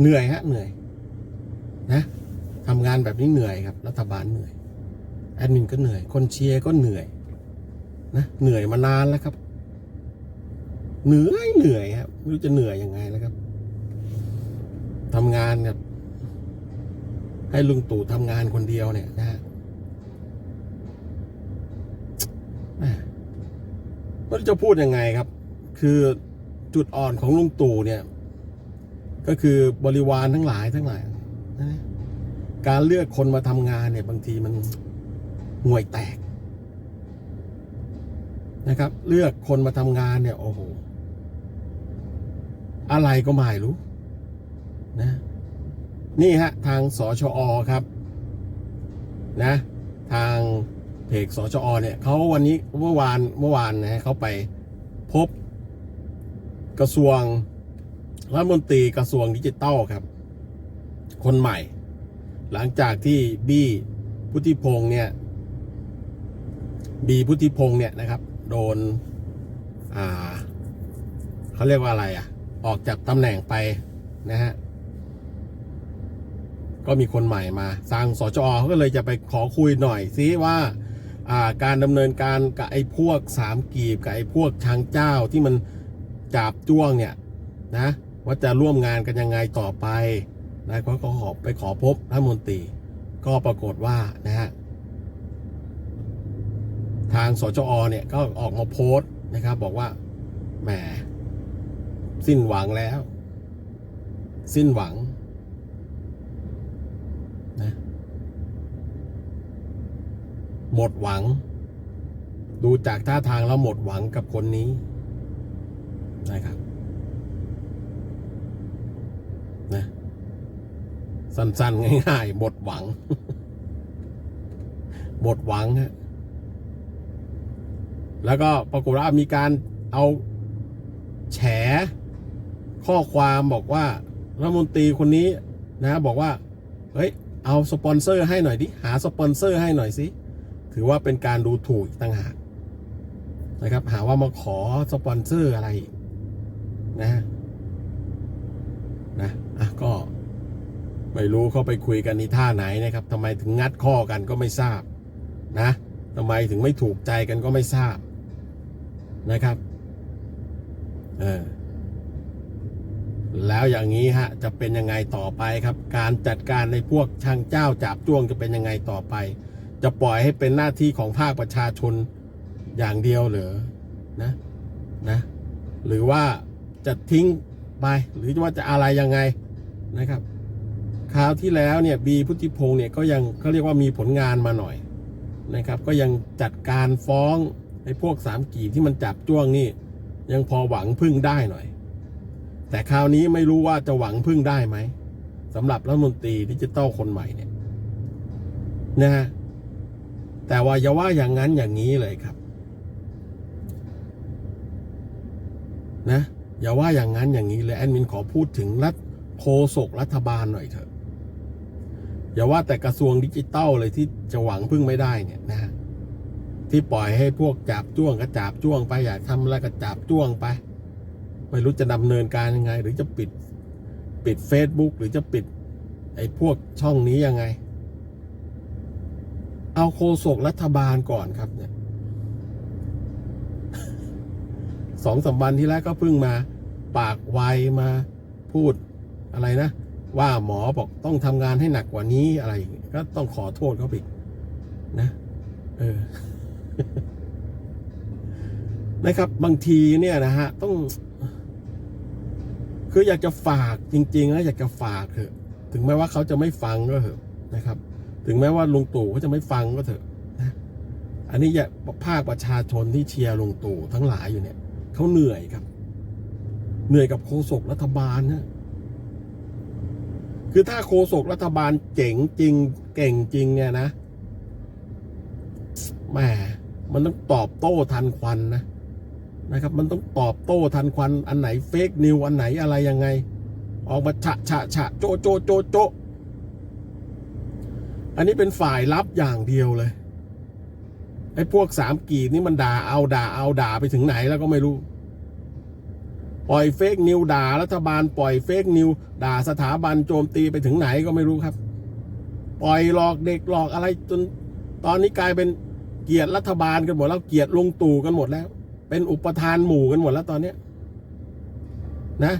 เหนื่อยฮะเหนื่อยนะทำงานแบบนี้เหนื่อยครับ รัฐบาลเหนื่อยแอดมินก็เหนื่อย คนเชียร์ก็เหนื่อยนะเหนื่อยมานานแล้วครับ เหนื่อยเหนื่อยครับไม่รู้จะเหนื่อยยังไงแล้วครับทำงานกับให้ลุงตู่ทำงานคนเดียวเนี่ยนะฮะไม่รู้จะพูดยังไงครับ คือจุดอ่อนของลุงตู่เนี่ย ก็คือบริวารทั้งหลายทั้งหลายการเลือกคนมาทำงานเนี่ยบางทีมันห่วยแตกนะครับ เลือกคนมาทำงานเนี่ยโอ้โหอะไรก็ไม่รู้นะนี่ฮะ ทางสชอครับ นะ ทางเพจสชอเนี่ยเขาวันนี้เมื่อวานเมื่อวานนะเขาไปพบกระทรวง รัฐมนตรีกระทรวงดิจิทัลครับ คนใหม่ หลังจากที่บี้พุทธิพงษ์เนี่ยบีพุทธิพงษ์เนี่ยนะครับ โดน อ่าเขาเรียกว่าอะไรอะ ออกจากตำแหน่งไปนะฮะก็มีคนใหม่มาทางสจอก็เลยจะไปขอคุยหน่อยซิว่าอ่าการดำเนินการกับไอ้พวกสามกีบกับไอ้พวกทางเจ้าที่มันจับจ้วงเนี่ยนะ ว่าจะร่วมงานกันยังไงต่อไปนะเขาก็ขอไปขอพบรัฐมนตรี ก็ปรากฏว่านะฮะทางสจอเนี่ยก็ออกมาโพสต์นะครับ บอกว่าแหมสิ้นหวังแล้ว สิ้นหวังนะหมดหวัง ดูจากท่าทางแล้วหมดหวังกับคนนี้นะครับนะ สั้นๆ ง่ายๆหมดหวังหมดหวังฮะแล้วก็ปรากฏว่ามีการเอาแฉ ข้อความบอกว่ารัฐมนตรีคนนี้นะบอกว่า เฮ้ย เอาสปอนเซอร์ให้หน่อยดิ หาสปอนเซอร์ให้หน่อยสิ ถือว่าเป็นการดูถูกต่างหากนะครับ หาว่ามาขอสปอนเซอร์อะไรนะนะอะก็ ไม่รู้เขาไปคุยกันในท่าไหนนะครับทำไมถึงงัดข้อกันก็ไม่ทราบนะทำไมถึงไม่ถูกใจกันก็ไม่ทราบนะครับเออแล้วอย่างนี้ฮะจะเป็นยังไงต่อไปครับ การจัดการในพวกช่างเจ้าจับจ้วงจะเป็นยังไงต่อไป จะปล่อยให้เป็นหน้าที่ของภาคประชาชนอย่างเดียวเหรือนะนะ หรือว่าจะทิ้งไปหรือว่าจะอะไรยังไงนะครับ คราวที่แล้วเนี่ยบีพุทธิพงศ์เนี่ยก็ยังเขาเรียกว่ามีผลงานมาหน่อยนะครับ ก็ยังจัดการฟ้องไอ้พวกสามกีที่มันจับจ้วงนี่ ยังพอหวังพึ่งได้หน่อย แต่คราวนี้ไม่รู้ว่าจะหวังพึ่งได้ไหมสำหรับรัฐมนตรีดิจิตอลคนใหม่เนี่ยนะฮะแต่ว่าอย่าว่าอย่างนั้นอย่างนี้เลยครับ นะอย่าว่าอย่างนั้นอย่างนี้เลยแอดมินขอพูดถึงรัฐโฆษกรัฐบาลหน่อยเถอะ อย่าว่าแต่กระทรวงดิจิตอลเลยที่จะหวังพึ่งไม่ได้เนี่ยนะ ที่ปล่อยให้พวกจับจ้วงก็จับจ้วงไปอยากทำอะไรก็จับจ้วงไป ไม่รู้จะดำเนินการยังไง หรือจะปิดปิด Facebook หรือจะปิด ไอ้พวกช่องนี้ยังไง เอาโฆษกรัฐบาลก่อนครับเนี่ยสองสามวันที่แล้วก็เพิ่งมา ปากไวมาพูดอะไรนะ ว่าหมอบอกต้องทำงานให้หนักกว่านี้อะไร ก็ต้องขอโทษเขาไปนะ เออ นะครับ บางทีเนี่ยนะฮะ ต้อง คืออยากจะฝากจริงๆแล้วอยากจะฝากเถอะ ถึงแม้ว่าเขาจะไม่ฟังก็เถอะนะครับ ถึงแม้ว่าลุงตู่เขาจะไม่ฟังก็เถอะนะอันนี้อย่าภาคประชาชนที่เชียร์ลุงตู่ทั้งหลายอยู่เนี่ยเขาเหนื่อยครับ เหนื่อยกับโฆษกรัฐบาลนะ คือถ้าโฆษกรัฐบาลเจ๋งจริง เก่งจริงเนี่ยนะแหมมันต้องตอบโต้ทันควันนะนะครับ มันต้องตอบโต้ทันควันอันไหนเฟกนิวอันไหนอะไรยังไง ออกมาฉะฉะฉะโจโจโจโจอันนี้เป็นฝ่ายรับอย่างเดียวเลยไอ้พวกสามกีบนี่มันด่าเอาด่าเอาด่าไปถึงไหนแล้วก็ไม่รู้ ปล่อยเฟกนิวด่ารัฐบาลปล่อยเฟกนิวด่าสถาบันโจมตีไปถึงไหนก็ไม่รู้ครับ ปล่อยหลอกเด็กหลอกอะไรจนตอนนี้กลายเป็นเกลียดรัฐบาลกันหมดแล้วเกลียดลุงตู่กันหมดแล้ว เป็นอุปทานหมู่กันหมดแล้วตอนเนี้ยนะ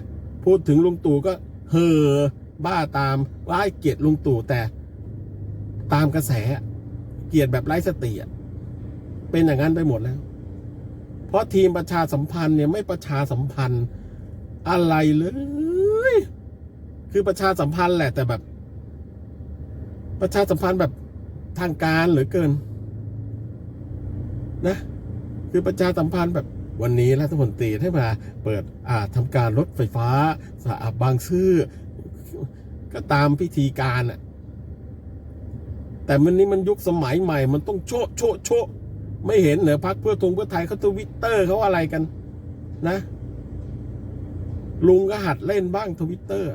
พูดถึงลุงตู่ก็เห่อบ้าตามว่าเกลียดลุงตู่แต่ ตามกระแส เกลียดแบบไร้สติอะเป็นอย่างนั้นไปหมดแล้ว เพราะทีมประชาสัมพันธ์เนี่ยไม่ประชาสัมพันธ์อะไรเลย คือประชาสัมพันธ์แหละแต่แบบ ประชาสัมพันธ์แบบทางการเหลือเกิน นะ คือประชาสัมพันธ์แบบวันนี้รัฐมนตรีให้มาเปิดอ่าทำการรถไฟฟ้าสะอาบบางซื่อก็ตามพิธีการอะแต่มันนี้มันยุคสมัยใหม่ มันต้องโชะโชะโชะ ไม่เห็นเหรอพักเพื่อทงเพื่อไทยเขาทวิตเตอร์เขาอะไรกันนะ ลุงก็หัดเล่นบ้างทวิตเตอร์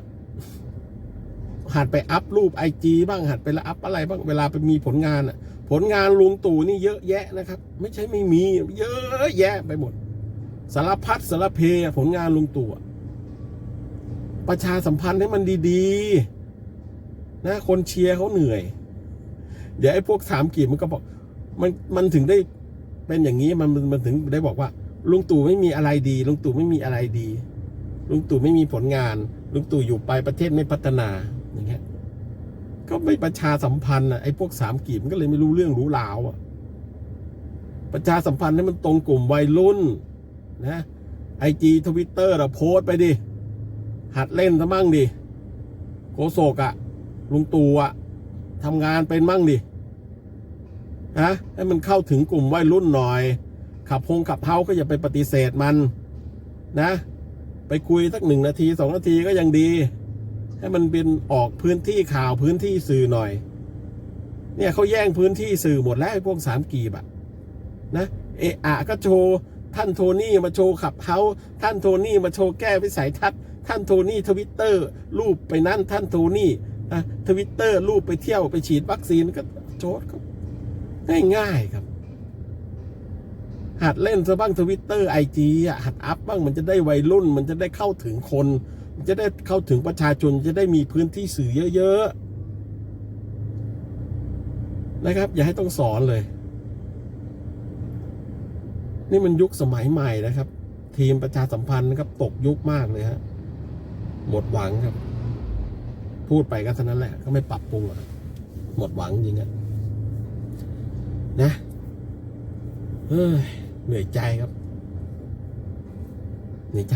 หัดไปอัพรูปไอจีบ้างหัดไปละอัพอะไรบ้างเวลาไปมีผลงานอะผลงานลุงตู่นี่เยอะแยะนะครับ ไม่ใช่ไม่มี เยอะแยะไปหมด สารพัดสารเพผลงานลุงตู่ประชาสัมพันธ์ให้มันดีๆนะคนเชียร์เขาเหนื่อย เดี๋ยวไอ้พวกสามกีบมันก็บอกมันมันถึงได้ เป็นอย่างนี้มันมันถึงได้บอกว่า ลุงตู่ไม่มีอะไรดี ลุงตู่ไม่มีอะไรดี ลุงตู่ไม่มีผลงาน ลุงตู่อยู่ไปประเทศไม่พัฒนาอย่างเงี้ยก็ไม่ประชาสัมพันธ์อะไอ้พวกสามกีบมันก็เลยไม่รู้เรื่องรู้ราวอะ ประชาสัมพันธ์ให้มันตรงกลุ่มวัยรุ่น นะไอจีทวิตเตอร์เราโพสไปดิ หัดเล่นซะมั่งดิโกโศกอะลุงตู่อะทำงานเป็นมั่งดิ นะให้มันเข้าถึงกลุ่มวัยรุ่นหน่อย ขับพงขับเฮาก็อย่าไปปฏิเสธมันนะ ไปคุยสักหนึ่งนาทีสองนาทีก็ยังดี ให้มันเป็นออกพื้นที่ข่าวพื้นที่สื่อหน่อย เนี่ยเขาแย่งพื้นที่สื่อหมดแล้วไอ้พวกสามกีบอะนะเอะอะก็โชว์ท่านโทนี่มาโชว์ขับเฮาท่านโทนี่มาโชว์แก้วิสัยทัศน์ท่านโทนี่ทวิตเตอร์รูปไปนั่นท่านโทนี่นะทวิตเตอร์รูปไปเที่ยวไปฉีดวัคซีนก็โจทย์ ง่ายๆครับ หัดเล่นซะบ้างทวิตเตอร์ไอจีอะหัดอัพบ้างมันจะได้วัยรุ่น มันจะได้เข้าถึงคน มันจะได้เข้าถึงประชาชนจะได้มีพื้นที่สื่อเยอะๆนะครับ อย่าให้ต้องสอนเลย นี่มันยุคสมัยใหม่นะครับ ทีมประชาสัมพันธ์นะครับ ตกยุคมากเลยฮะหมดหวังครับ พูดไปก็เท่านั้นแหละ ก็ไม่ปรับปรุงหมดหวังจริงอะ นะเฮ้ยเหนื่อยใจครับ เหนื่อยใจ